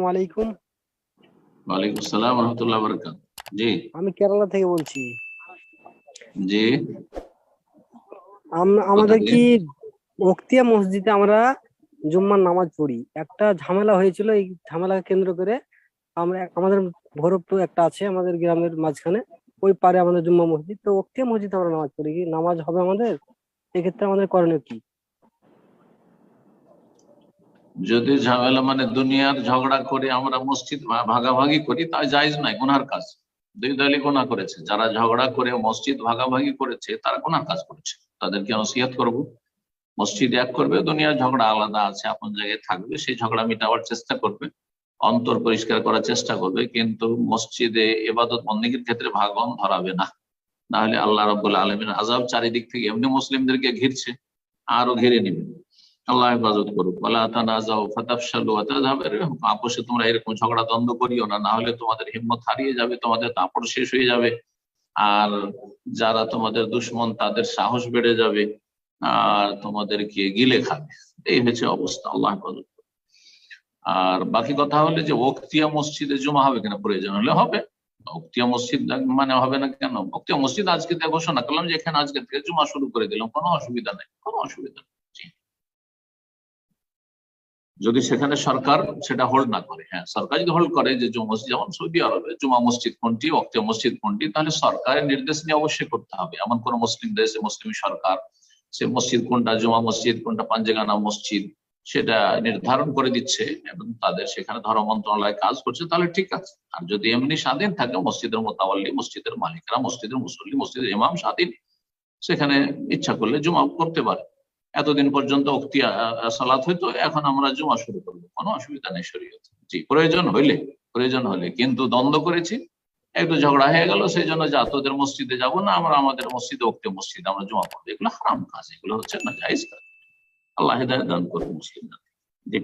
আসসালামু আলাইকুম। ওয়ালাইকুম আসসালাম রহমতুল্লাহ জি। আমি কেরালা থেকে বলছি। জি। আমাদের কি বক্তিয়া মসজিদে আমরা জুম্মার নামাজ পড়ি। একটা ঝামেলা হয়েছিল এই ঝামেলাকে কেন্দ্র করে আমরা আমাদের ভৈরবপুর একটা আছে আমাদের গ্রামের মাঝখানে ওই পারে আমাদের জুম্মা মসজিদ। তো বক্তিয়া মসজিদে আমরা নামাজ পড়ি। কি নামাজ হবে আমাদের? এক্ষেত্রে আমাদের করণীয় কি? যদি ঝামেলা মানে দুনিয়ার ঝগড়া করে আমরা মসজিদ ভাগাভাগি করি, তা জায়েজ নাই গুনার কাজ। দুই দলই গুনাহ করেছে। যারা ঝগড়া করে মসজিদ ভাগাভাগি করেছে, তারা গুনার কাজ করেছে। তাদেরকে নসিহত করব। মসজিদ এক করবে, দুনিয়ার ঝগড়া আলাদা আছে, আপন জায়গায় থাকবে, সেই ঝগড়া মিটাবার চেষ্টা করবে, অন্তর পরিষ্কার করার চেষ্টা করবে, কিন্তু মসজিদে এবাদত বন্দীগীর ক্ষেত্রে ভাগন ধরাবে না। নাহলে আল্লাহ রব্বুল আলমিন আজাব চারিদিক থেকে, এমনি মুসলিমদেরকে ঘিরছে, আরও ঘিরে নিবে। আল্লাহ হেফাজত করুক ওয়ালা তানাজাউ ফাতাফশালু ওয়া তাযহাবা রিহুকুম। আপোষে তোমরা এরকম ঝগড়া দ্বন্দ্ব করিও না না হলে তোমাদের হিম্মত হারিয়ে যাবে, তোমাদের তাপড় শেষ হয়ে যাবে আর যারা তোমাদের দুশ্মন, তাদের সাহস বেড়ে যাবে, আর তোমাদেরকে গিলে খাবে এই হচ্ছে অবস্থা, আল্লাহ হেফাজত। আর বাকি কথা হলে যে ওক্তিয়া মসজিদে জমা হবে কিনা প্রয়োজন হলে হবে ওক্তিয়া মসজিদ মানে হবে না কেন ওক্তিয়া মসজিদ আজকে ঘোষণা করলাম যে, এখানে আজকে থেকে জমা শুরু করে দিলাম, কোনো অসুবিধা নেই, কোনো অসুবিধা নেই। যদি সেখানে সরকার সেটা হোল্ড না করে হ্যাঁ সরকার যদি হোল্ড করে যে মসজিদ, যেমন সৌদি আরবে, জুমা মসজিদ কোনটি ওক্তিয়া মসজিদ কোনটি, তাহলে সরকারের নির্দেশ নিয়ে অবশ্যই করতে হবে। এমন কোন মুসলিম দেশে মুসলিম সরকার, সে মসজিদ কোনটা, জুমা মসজিদ কোনটা, পাঞ্জেগানা মসজিদ, সেটা নির্ধারণ করে দিচ্ছে এবং তাদের সেখানে ধর্ম মন্ত্রণালয় কাজ করছে, তাহলে ঠিক আছে। আর যদি এমনি স্বাধীন থাকে, মসজিদের মোতাবল্লি, মসজিদের মালিকরা, মসজিদের মুসল্লি, মসজিদের ইমাম স্বাধীন, সেখানে ইচ্ছা করলে জুমা করতে পারে। এতদিন পর্যন্ত উক্তি সালাত হইতো, এখন আমরা জমা শুরু করব। কোনো অসুবিধা নেই শরীয়ত। জি, প্রয়োজন হইলে, প্রয়োজন হলে কিন্তু দ্বন্দ্ব করেছি, একটু ঝগড়া হয়ে গেল, সেই জন্য যা তোদের মসজিদে যাব না, আমরা আমাদের মসজিদে, উক্তি মসজিদে আমরা জমা করব এগুলো হারাম কাজ, এগুলো হচ্ছে না, জায়েজ কাজ। আল্লাহ হেদায় দান করব মুসলিম জি।